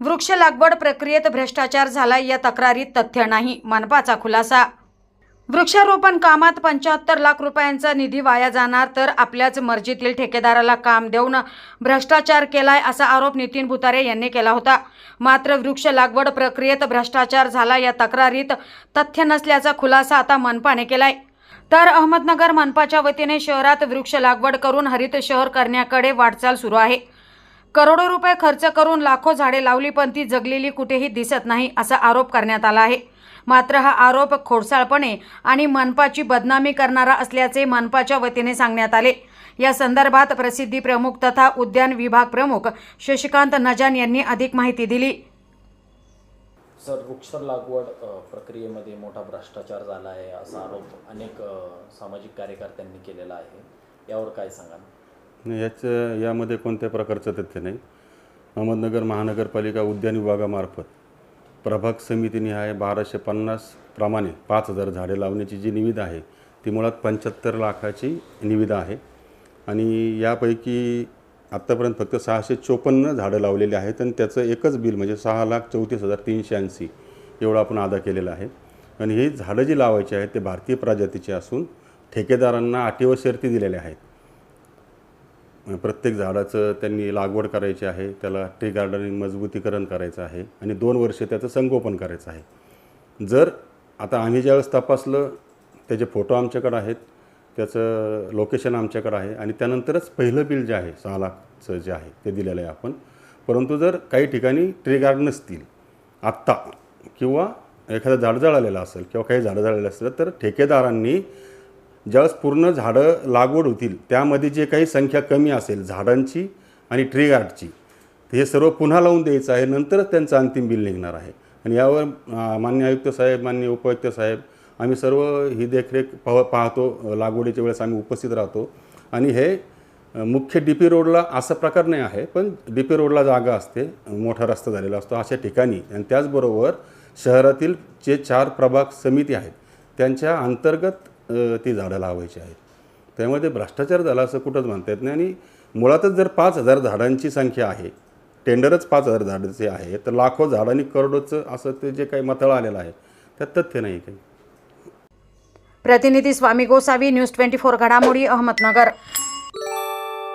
वृक्ष लागवड प्रक्रियेत भ्रष्टाचार झाला या तक्रारीत तथ्य नाही मनपाचा खुलासा. वृक्षारोपण कामात पंच्याहत्तर लाख रुपयांचा निधी वाया जाणार तर आपल्याच मर्जीतील ठेकेदाराला काम देऊन भ्रष्टाचार केलाय असा आरोप नितीन भुतारे यांनी केला होता. मात्र वृक्ष लागवड प्रक्रियेत भ्रष्टाचार झाला या तक्रारीत तथ्य नसल्याचा खुलासा आता मनपाने केलाय. तर अहमदनगर मनपाच्या वतीने शहरात वृक्ष लागवड करून हरित शहर करण्याकडे वाटचाल सुरू आहे. करोडो रुपये खर्च करून लाखो झाडे लावली पण ती जगलेली कुठेही दिसत नाही असा आरोप करण्यात आला आहे. मात्र हा आरोप खोडसाळपणे आणि मनपाची बदनामी करणारा असल्याचे मनपाच्या वतीने सांगण्यात आले. या संदर्भात प्रसिद्धी प्रमुख तथा उद्यान विभाग प्रमुख शशिकांत नजान यांनी अधिक माहिती दिली. सर वृक्ष लागवड प्रक्रियेमध्ये मोठा भ्रष्टाचार झाला आहे असा आरोप अनेक सामाजिक कार्यकर्त्यांनी केलेला आहे. यावर काय सांगाल? याचं यामध्ये कोणत्या प्रकारचं तथ्य नाही. अहमदनगर महानगरपालिका उद्यान विभागामार्फत प्रभाग समितीनिहाय बाराशे पन्नास प्रमाणे पाच हजार झाडे लावण्याची जी निविदा आहे ती मुळात पंच्याहत्तर लाखाची निविदा आहे. आणि यापैकी आत्तापर्यंत फक्त सहाशे चोपन्न झाडं लावलेली आहेत आणि त्याचं एकच बिल म्हणजे सहा लाख चौतीस हजार तीनशे ऐंशी एवढं आपण अदा केलेलं आहे. आणि ही झाडं जी लावायची आहेत ते भारतीय प्रजातीची असून ठेकेदारांना अटी व शर्ती दिलेल्या आहेत. प्रत्येक झाडाचं त्यांनी लागवड करायची आहे त्याला टी गार्डनिंग मजबूतीकरण करायचं आहे आणि दोन वर्ष त्याचं संगोपन करायचं आहे. जर आता आम्ही ज्यावेळेस तपासलं त्याचे फोटो आमच्याकडे आहेत त्याचं लोकेशन आमच्याकडं आहे आणि त्यानंतरच पहिलं बिल जे आहे सहा लाखचं जे आहे ते दिलेलं आहे आपण. परंतु जर काही ठिकाणी ट्री गार्ड नसतील आत्ता किंवा एखादं झाड जळालेलं असेल किंवा काही झाडं जळालेलं असेल तर ठेकेदारांनी ज्यावेळेस पूर्ण झाडं लागवड होतील त्यामध्ये जे काही संख्या कमी असेल झाडांची आणि ट्री गार्डची हे सर्व पुन्हा लावून द्यायचं आहे नंतरच त्यांचं अंतिम बिल निघणार आहे. आणि यावर मान्य आयुक्त साहेब मान्य उपायुक्त साहेब आम्ही सर्व ही देखरेख पाह पाहतो. लागवडीच्या वेळेस आम्ही उपस्थित राहतो. आणि हे मुख्य डी पी रोडला असा प्रकार नाही आहे पण डी पी रोडला जागा असते मोठा रस्ता झालेला असतो अशा ठिकाणी. आणि त्याचबरोबर शहरातील जे चार प्रभाग समिती आहेत त्यांच्या अंतर्गत ती झाडं लावायची आहेत. त्यामध्ये भ्रष्टाचार झाला असं कुठंच म्हणता येत नाही. आणि मुळातच जर पाच हजार झाडांची संख्या आहे टेंडरच पाच हजार झाडांचे आहे तर लाखो झाडांनी करोडोचं असं ते जे काही मथळं आलेलं आहे त्यात तथ्य नाही काही. प्रतिनिधी Swami Gosavi news twenty four घडामोडी अहमदनगर.